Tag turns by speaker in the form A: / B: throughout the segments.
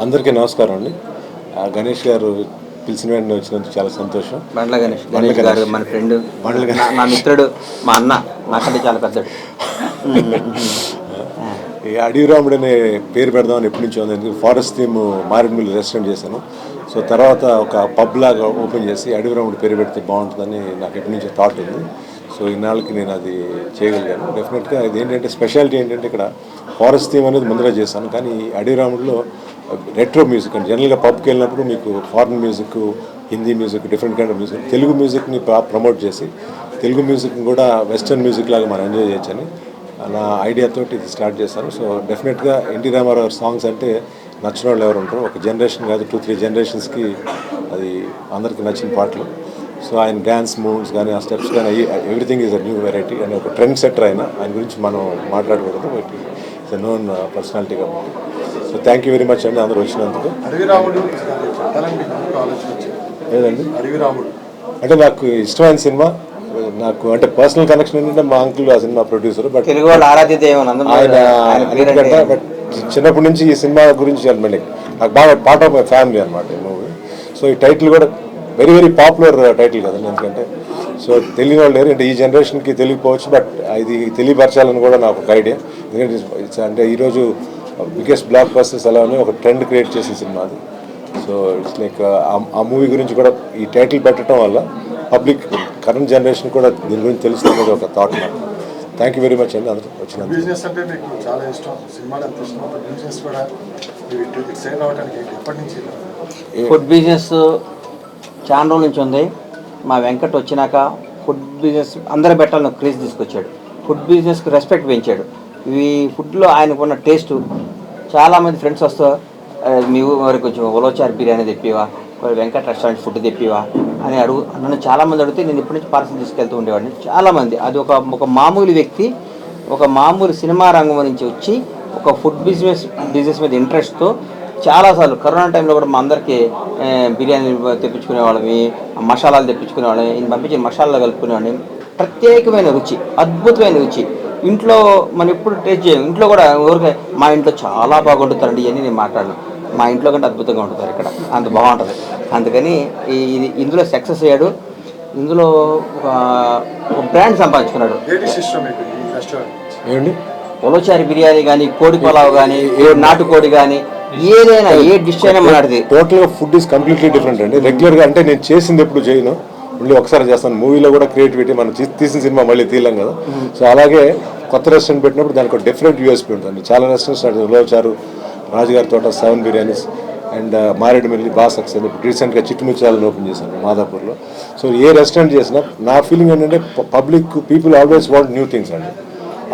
A: అందరికీ నమస్కారం అండి. గణేష్ గారు పిలిచిన వెంటనే వచ్చినందుకు చాలా సంతోషం.
B: బండ్ల గణేష్. గణేష్ గారు. మన ఫ్రెండ్
A: బండ్ల గణేష్.
B: నా- నా మిత్రుడు మా అన్న. నాకంటే చాలా పెద్దడు.
A: ఈ అడవిరాముడు అనే పేరు పెడదామని ఎప్పటి నుంచో ఉంది. ఎందుకంటే ఫారెస్ట్ థీమ్ మారేడుమిల్లి రెస్టారెంట్ చేశాను. సో తర్వాత ఒక పబ్ లాగా ఓపెన్ చేసి అడవిరాముడు పేరు పెడితే బాగుంటుందని నాకు ఎప్పటి నుంచో థాట్ ఉంది. సో ఇన్నాళ్ళకి నేను అది చేయగలిగాను. డెఫినెట్గా ఇది ఏంటంటే స్పెషాలిటీ ఏంటంటే ఇక్కడ ఫారెస్ట్ థీమ్ అనేది ముందరే చేశాను. కానీ ఈ అడవిరాముడిలో రెట్రో మ్యూజిక్ అంటే జనరల్గా పబ్కి వెళ్ళినప్పుడు మీకు foreign music Hindi music different kind of music Telugu మ్యూజిక్ని promote చేసి తెలుగు మ్యూజిక్ని కూడా వెస్టర్న్ మ్యూజిక్ లాగా మనం ఎంజాయ్ చేయొచ్చని నా ఐడియాతో ఇది స్టార్ట్ చేశాను. సో డెఫినెట్గా ఎన్టీ రామారావు సాంగ్స్ అంటే నచ్చిన వాళ్ళు ఎవరు ఉంటారు ఒక జనరేషన్ కాదు టూ త్రీ జనరేషన్స్కి అది అందరికీ నచ్చిన పాటలు. సో ఆయన డ్యాన్స్ మూవ్స్ కానీ ఆ స్టెప్స్ కానీ everything is a new variety and ఒక ట్రెండ్ సెటర్ అయినా ఆయన గురించి మనం మాట్లాడకూడదు. బట్ ఇట్స్ నోన్ పర్సనాలిటీ కాబట్టి so thank you very much అండి అందరూ వచ్చినందుకు. లేదండి అంటే నాకు ఇష్టమైన సినిమా నాకు అంటే పర్సనల్ కనెక్షన్ ఏంటంటే మా అంకుల్ ఆ సినిమా ప్రొడ్యూసర్ బట్
B: తెలుగు వాళ్ళు ఆరాధ్య దేవం నందమూరి
A: ఆయన బట్ చిన్నప్పటి నుంచి ఈ సినిమా గురించి మళ్ళీ నాకు బాగా పార్ట్ ఆఫ్ మై ఫ్యామిలీ అనమాట ఈ మూవీ సో ఈ టైటిల్ కూడా వెరీ వెరీ పాపులర్ టైటిల్ కదండి. ఎందుకంటే సో తెలియని వాళ్ళు లేరు. అంటే ఈ జనరేషన్కి తెలియకపోవచ్చు బట్ ఇది తెలియపరచాలని కూడా నాకు ఒక ఐడియా. ఎందుకంటే అంటే ఈరోజు బిగ్గెస్ట్ బ్లాక్ బస్టర్స్ అలానే ఒక ట్రెండ్ క్రియేట్ చేసిన సినిమా అది. సో ఇట్స్ లైక్ ఆ మూవీ గురించి కూడా ఈ టైటిల్ పెట్టడం వల్ల పబ్లిక్ కరెంట్ జనరేషన్ కూడా దీని గురించి తెలుస్తుంది ఒక థాట్ నాకు. థ్యాంక్ యూ వెరీ మచ్ అండి అందరూ వచ్చినందుకు.
C: బిజినెస్ అంటే మీకు చాలా ఇష్టం. సినిమాలు ఎంత ఇష్టం? బిజినెస్ కూడా మీరు ఇటు ఇటు సైడ్ అవ్వడానికి ఏంటి? ఎప్పటి నుంచి?
B: ఫుడ్ బిజినెస్ చాలా రోజుల నుంచి ఉంది. మా వెంకట్ వచ్చినాక ఫుడ్ బిజినెస్ అందరూ పెట్టాలని క్రేజ్ తీసుకొచ్చాడు. ఫుడ్ బిజినెస్కి రెస్పెక్ట్ పెంచాడు. ఈ ఫుడ్లో ఆయనకున్న టేస్ట్ చాలామంది ఫ్రెండ్స్ వస్తూ మీ ఊరి కొంచెం ఉలోచార్ బిర్యానీ తెప్పివా? కొంచెం వెంకట్ రెస్టారెంట్ ఫుడ్ తెప్పివా? అని అడుగు నన్ను చాలామంది అడిగితే నేను ఇప్పటి నుంచి పార్సల్ తీసుకెళ్తూ ఉండేవాడిని. చాలామంది అది ఒక ఒక మామూలు వ్యక్తి ఒక మామూలు సినిమా రంగం నుంచి వచ్చి ఒక ఫుడ్ బిజినెస్ బిజినెస్ మీద ఇంట్రెస్ట్తో చాలాసార్లు కరోనా టైంలో కూడా మా అందరికీ బిర్యానీ తెప్పించుకునే వాళ్ళమి మసాలాలు తెప్పించుకునే వాళ్ళమి ఈయన పంపించిన మసాలాలు కలుపుకునేవాడిని ప్రత్యేకమైన రుచి అద్భుతమైన రుచి. ఇంట్లో మనం ఎప్పుడు టేస్ట్ చేయం ఇంట్లో కూడా ఊరికే మా ఇంట్లో చాలా బాగా వండుతారండి ఇవన్నీ నేను మాట్లాడను. మా ఇంట్లో కంటే అద్భుతంగా వండుతారు ఇక్కడ అంత బాగుంటుంది. అందుకని ఈ- ఇది ఇందులో సక్సెస్ అయ్యాడు. ఇందులో ఒక ఒక బ్రాండ్ సంపాదించుకున్నాడు.
A: ఏమండి?
B: ఉలచారి బిర్యానీ కానీ కోడి పలావ్ కానీ నాటుకోడి కానీ ఏదైనా ఏ డిష్ అయినా మనది
A: టోటల్గా ఫుడ్ ఈస్ కంప్లీట్లీ డిఫరెంట్ అండి. రెగ్యులర్గా అంటే నేను చేసింది ఎప్పుడు చేయను. మళ్ళీ ఒకసారి చేస్తాను. మూవీలో కూడా క్రియేటివిటీ మనం తీసిన సినిమా మళ్ళీ తీయలేం కదా. సో అలాగే కొత్త రెస్టారెంట్ పెట్టినప్పుడు దానికి ఒక డిఫరెంట్ యూఎస్పీ ఉంటుంది. చాలా restaurants ulavacharu Rajugari Thota seven biryanis and Maredumilli బాగా సక్సెస్ ఇప్పుడు రీసెంట్గా చిట్టుముచ్చాలను ఓపెన్ చేశాను మాదాపూర్లో. సో ఏ రెస్టారెంట్ చేసినా నా ఫీలింగ్ ఏంటంటే public people always want new things అండి.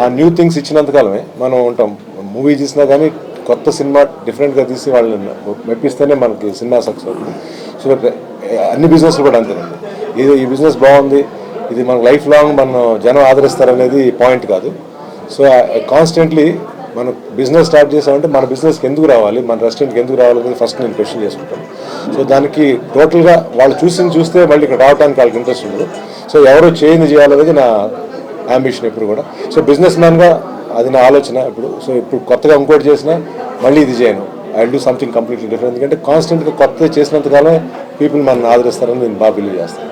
A: ఆ న్యూ థింగ్స్ ఇచ్చినంతకాలమే మనం ఉంటాం. మూవీ చూసినా కానీ కొత్త సినిమా డిఫరెంట్గా తీసి వాళ్ళని మెప్పిస్తేనే మనకి సినిమా సక్సెస్ అవుతుంది. సో eh, అన్ని బిజినెస్లు కూడా అంతేనండి ఇది ఈ బిజినెస్ బాగుంది ఇది మన లైఫ్ లాంగ్ మనం జనం ఆదరిస్తారనేది పాయింట్ కాదు. సో కాన్స్టెంట్లీ eh, మనం బిజినెస్ స్టార్ట్ చేసామంటే మన బిజినెస్కి ఎందుకు రావాలి మన రెస్టారెంట్కి ఎందుకు రావాలి అనేది ఫస్ట్ నేను క్వశ్చన్ చేసుకుంటాను. సో దానికి టోటల్గా వాళ్ళు చూసి చూస్తే మళ్ళీ ఇక్కడ రావడానికి వాళ్ళకి ఇంట్రెస్ట్ ఉండదు. సో ఎవరో చేంజ్ చేయాలనేది నా అంబిషన్ ఎప్పుడు కూడా. సో బిజినెస్ మ్యాన్గా అది నా ఆలోచన ఇప్పుడు. సో ఇప్పుడు కొత్తగా ఇంకోటి చేసినా మళ్ళీ ఇది చేయను. I do something completely different ఎందుకంటే కాన్స్టెంట్గా కొత్తగా చేసినంతకాలం పీపుల్ మనల్ని ఆదరిస్తారని నేను బాగా బిలీవ్ చేస్తాను.